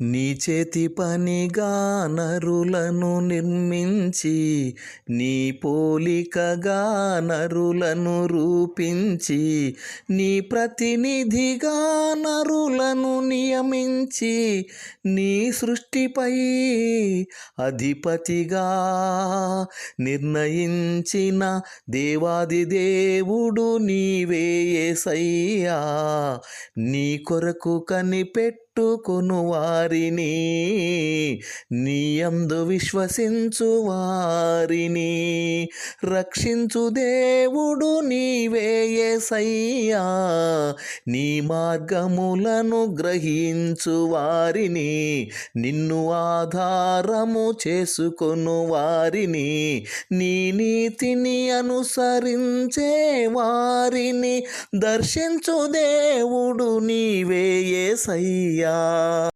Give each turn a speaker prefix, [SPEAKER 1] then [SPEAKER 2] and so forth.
[SPEAKER 1] నీ చేతి పనిగా నరులను నిర్మించి నీ పోలికగా నరులను రూపించి నీ ప్రతినిధిగా నరులను నియమించి నీ సృష్టిపై అధిపతిగా నిర్ణయించిన దేవాది దేవుడు నీవే నీ కొరకు కనిపెట్టి పట్టుకొను వారిని నీయందు విశ్వసించు వారిని. రక్షించు దేవుడు నీవే సయ్యా నీ మార్గములను గ్రహించు వారిని. నిన్ను ఆధారము చేసుకొను వారిని నీ నీతిని అనుసరించే వారిని. దర్శించు దేవుడు నీవే Hallelujah